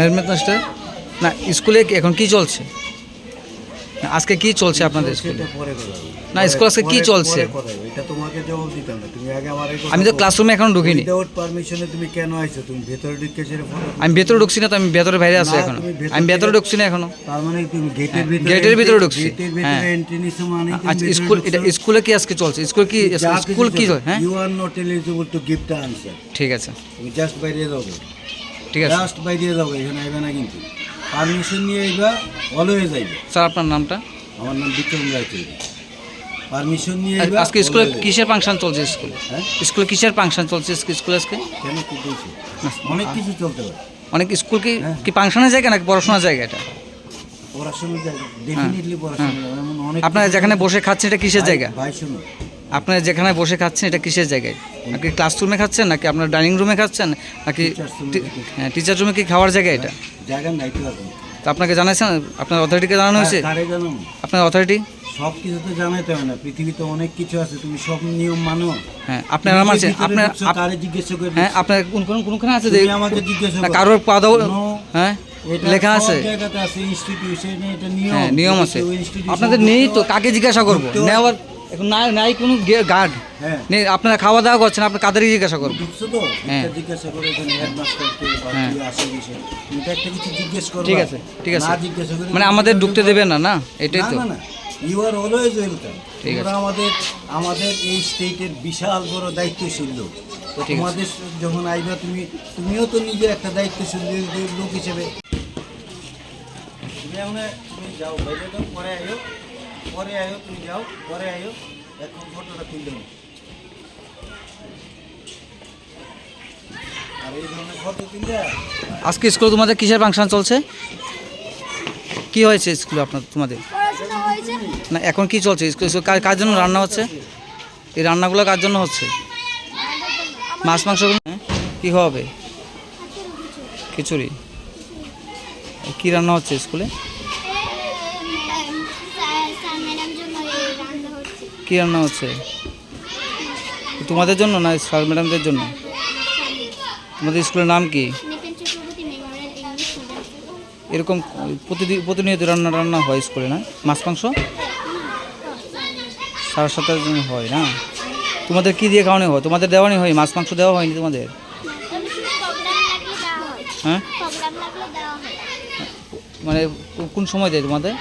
Helmet নষ্ট না স্কুলে এখন কি চলছে? না, আজকে কি চলছে আপনাদের স্কুলে। না, স্কুল আজকে কি চলছে? পরে কথা হবে। এটা তোমাকে জবাব দিতাম না। তুমি আগে আমার আমি তো ক্লাসরুমে এখন ঢুকিনি। উইদাউট পারমিশনে তুমি কেন আইছো? তুমি ভেতরে ঢুকে সেটা আমি ভেতরে ঢুকছি না তো আমি ভেতরে বাইরে আছি এখনও। আমি ভেতরে ঢুকছি না এখনও। তার মানে তুমি গেটের হ্যাঁ, ভিতরে গেটের ভিতরে ঢুকছি। গেটের হ্যাঁ। ভিতরে এন্ট্রি নিছো মানে আচ্ছা স্কুল এটা স্কুলে কি আজকে চলছে? স্কুল কি স্কুল কি হ্যাঁ? You are not eligible to give the answer ঠিক আছে। তুমি জাস্ট বাইরে যাবে ঠিক আছে। জাস্ট বাইরে যাবে এখানে আইবে না কিন্তু। পারমিশন নিয়ে আইবা আইবে স্যার আপনার নামটা? আমার নাম বিক্রম রায়চৌধুরী পারমিশন নিয়ে আইবা আজকে স্কুলে কিসের ফাংশন চলছে স্কুলে? হ্যাঁ? স্কুলে কিসের ফাংশন চলছে স্কুলে আজকে? কেন কি বলছো? অনেক কিছু চলতে পারে। অনেক স্কুল কি হ্যাঁ। কি ফাংশনের জায়গা নাকি পড়াশোনার জায়গা এটা? পড়াশোনার জায়গা ডেফিনেটলি পড়াশোনা এমন অনেক আপনারা যেখানে বসে খাচ্ছেন এটা কিসের জায়গা? ভাই শুনো আপনারা যেখানে বসে খাচ্ছেন এটা কিসের জায়গায়? নাকি ক্লাসরুমে খাচ্ছেন নাকি আপনার ডাইনিং রুমে খাচ্ছেন নাকি। হ্যাঁ টিচার রুমে কি খাওয়ার জায়গা এটা? জায়গা নাই তো আপনাকে জানাইছেন আপনার অথরিটিকে জানানো হয়েছে? আপনার অথরিটি সব কিছু তো জানাইতে হয় না পৃথিবীতে অনেক কিছু আছে তুমি সব নিয়ম মানো। হ্যাঁ আপনারা মানছেন আপনার কারে জিজ্ঞেস করে হ্যাঁ আপনার কোন কোন কোনখানে আছে যে আমাকে জিজ্ঞেস কারোর পা দাও হ্যাঁ লেখা আছে। জায়গাতে আছে ইনস্টিটিউশনে এটা নিয়ম। হ্যাঁ নিয়ম আছে। আপনাদের নেই তো কাকে জিজ্ঞাসা করব? হয়। নেওয়ার এখন নাই নাই কোনো গার্ড। হ্যাঁ। নেই আপনারা খাওয়া দাওয়া করছেন আপনি জিজ্ঞাসা ঢুকছো তো হ্যাঁ। জিজ্ঞাসা করে এখানে হেডমাস্টারকে বা হ্যাঁ। কি আসে বিষয় এটা একটা কিছু জিজ্ঞেস করো ঠিক আছে ঠিক আছে। না জিজ্ঞাসা করে মানে আমাদের ঢুকতে দেবে না না? এটাই তো। না না। ইউ আর অলওয়েজ ওয়েলকাম ঠিক আছে। আমাদের আমাদের এই স্টেটের বিশাল বড় দায়িত্বশীল লোক। ঠিক আছে। তোমাদের যখন আইবা তুমি তুমিও তো নিজে একটা দায়িত্বশীল লোক হিসেবে। তুমি যাও বাইরে পরে আয়ো পরে আয়ো তুমি যাও পরে আয়ো। এখন ফটোটা তুললে নাও। আর এই ধরনের ফটো তুললে আজকে স্কুলে তোমাদের কিসের ফাংশন চলছে? কি হয়েছে স্কুলে আপনার তোমাদের? না এখন কি চলছে? স্কুলে স্কুলে কার কার জন্য রান্না হচ্ছে? এই রান্নাগুলো কার জন্য হচ্ছে? মাছ মাংস কি হবে? খিচুড়ি। কি রান্না হচ্ছে স্কুলে ম্যাডাম জন্য এই রান্না হচ্ছে কি রান্না হচ্ছে? তোমাদের জন্য না স্যার ম্যাডামদের জন্য? তোমাদের স্কুলের নাম কি? এরকম প্রতিদিন প্রতিনিয়ত রান্না রান্না হয় স্কুলে না? মাছ মাংস? সাড়ে সপ্তাহের জন্য হয় না? তোমাদের কি দিয়ে খাওয়ানো হয়? তোমাদের দেওয়ানি হয়? মাছ মাংস দেওয়া হয়নি তোমাদের? হয়? মানে কোন সময় দেয় তোমাদের?